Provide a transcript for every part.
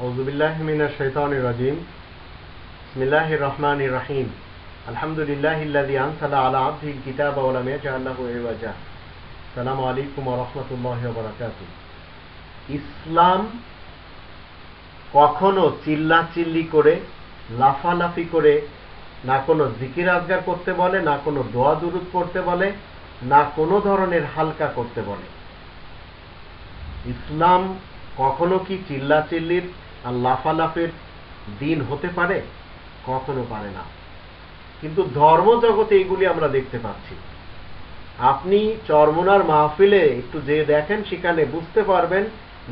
ইসলাম কখনো চিল্লাচিল্লি করে, লাফালাফি করে, না কোনো জিকির আজগার করতে বলে, না কোনো দোয়া দুরুদ করতে বলে, না কোনো ধরনের হালকা করতে বলে। ইসলাম কখনো কি চিল্লাচিল্লির আর লাফালাফের দিন হতে পারে, কখনো পারে না। কিন্তু ধর্ম জগতে এইগুলি আমরা দেখতে পাচ্ছি। আপনি চরমোনার মাহফিলে একটু যে দেখেন, সেখানে বুঝতে পারবেন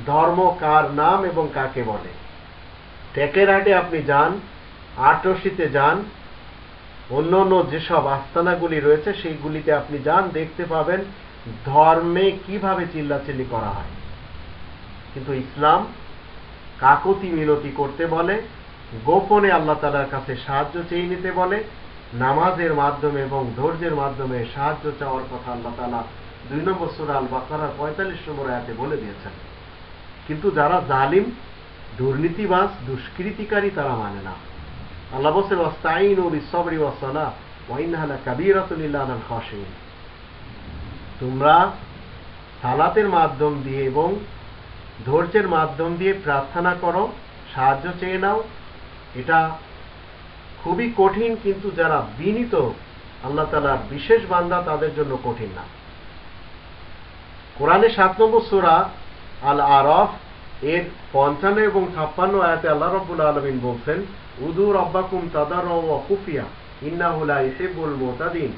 ধর্ম কার নাম এবং কাকে বলে। টেকেরহাটে আপনি যান, আটরশিতে যান অন্য অন্য যেসব আস্তানাগুলি রয়েছে, সেইগুলিতে আপনি যান, দেখতে পাবেন ধর্মে কীভাবে চিল্লাচিল্লি করা হয়। কিন্তু ইসলাম কাকতি মিনতি করতে বলে, গোপনে আল্লাহ তালার কাছে সাহায্য চেয়ে নিতে বলে, নামাজের মাধ্যমে এবং ধৈর্যের মাধ্যমে সাহায্য চাওয়ার কথা আল্লাহ তালা দুই নম্বর সুরা আল বাকারার পঁয়তাল্লিশ নম্বর আয়াতে বলে দিয়েছেন। কিন্তু যারা জালিম, দুর্নীতিবাজ, দুষ্কৃতিকারী তারা মানে না। আল্লাহ বলছেন ওয়াস্তাইন ও বিসবরি ওয়াসালা ওয়াইনহালা কাবিরাতুলিল্লাহ আল খাসিন তোমরা সালাতের মাধ্যম দিয়ে এবং ধৈর্যের মাধ্যম দিয়ে প্রার্থনা করো, সাহায্য চেয়ে নাও। এটা খুবই কঠিন, কিন্তু যারা বিনীত, আল্লাহ তালার বিশেষ বান্দা তাদের জন্য কঠিন না। কোরআনে সাত নম্বর সুরা আল আরফ এর পঞ্চান্ন এবং ছাপ্পান্ন আয়াতে আল্লাহ রব্বুল আলমিন বলছেন, উদু রব্বাকুম তাদার খুফিয়া ইন্নাহুলা ইসেবুল মোতাদিন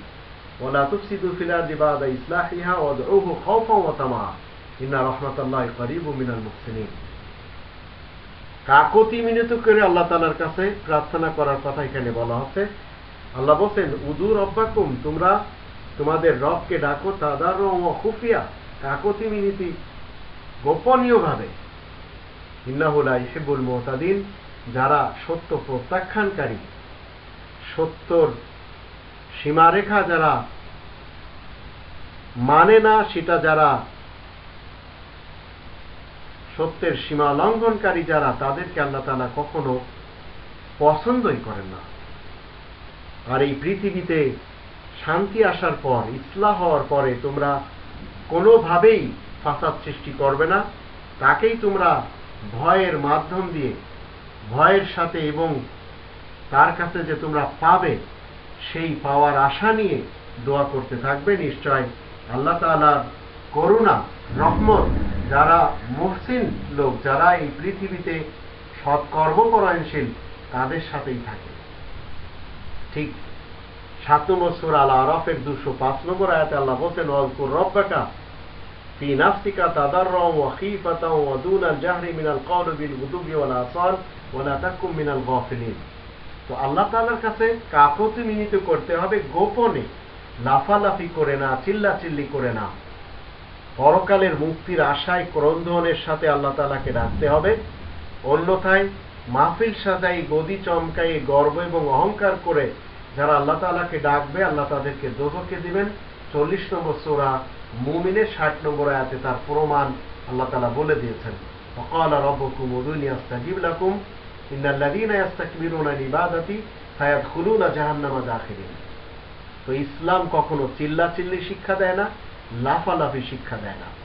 ওলা তুফসিদু ফিলাদি বাদা ইসলাহিহা ওয়াদউহু খাওফা ওয়া ইন্না রহমাতাল্লাহ করিবু মিনাল কাকতি করে আল্লাহ তালার কাছে প্রার্থনা করার কথা এখানে বলা হচ্ছে। আল্লাহ বলছেন উদুর রব্বাকুম, তোমরা তোমাদের রবকে ডাকো তাদার খুফিয়া। কাকতি মিনতি গোপনীয় ভাবে ইন্নাহুলা ইহেবুল মোতাদিন, যারা সত্য প্রত্যাখ্যানকারী, সত্যর সীমারেখা যারা মানে না, সেটা যারা সত্যের সীমা লঙ্ঘনকারী যারা, তাদেরকে আল্লাহ তালা কখনো পছন্দই করেন না। আর এই পৃথিবীতে শান্তি আসার পর ইসলাম হওয়ার পরে তোমরা কোনোভাবেই ফাসাদ সৃষ্টি করবে না। তাকেই তোমরা ভয়ের মাধ্যম দিয়ে, ভয়ের সাথে এবং তার কাছে যে তোমরা পাবে, সেই পাওয়ার আশা নিয়ে দোয়া করতে থাকবে। নিশ্চয় আল্লাহ তালার করুণা রহমত যারা মুহসিন লোক যারা এই পৃথিবীতে সৎকর্ম পরায়ণশীল তাদের সাথেই থাকে ঠিক সাত নম্বর সুর আল আরফের দুশো পাঁচ নম্বর আয়াতে আল্লাহ বলছেন অজকুর রব্বাকা في نفسك تضرعا وخيفة ودون الجهر من القول بالغدو والآصال ولا تكن من الغافلين তো আল্লাহ তাআলার কাছে কাকতি মিনিত করতে হবে গোপনে লাফালাফি করে না চিল্লাচিল্লি করে না পরকালের মুক্তির আশায় ক্রন্দনের সাথে আল্লাহ তালাকে ডাকতে হবে অন্যথায় মাহফিল সাজাই গদি চমকাই গর্ব এবং অহংকার করে যারা আল্লাহ তালাকে ডাকবে আল্লাহ তাদেরকে দোজকে দিবেন চল্লিশ নম্বর সোরা মুমিনের ষাট নম্বর আয়াতে তার প্রমাণ আল্লাহ তালা বলে দিয়েছেন وقال ربكم ادعوني استجب لكم ان الذين يستكبرون عن عبادتي سيدخلون جهنم داخلين তো ইসলাম কখনো চিল্লাচিল্লি শিক্ষা দেয় না লাফালাফি শিক্ষা দেয় না।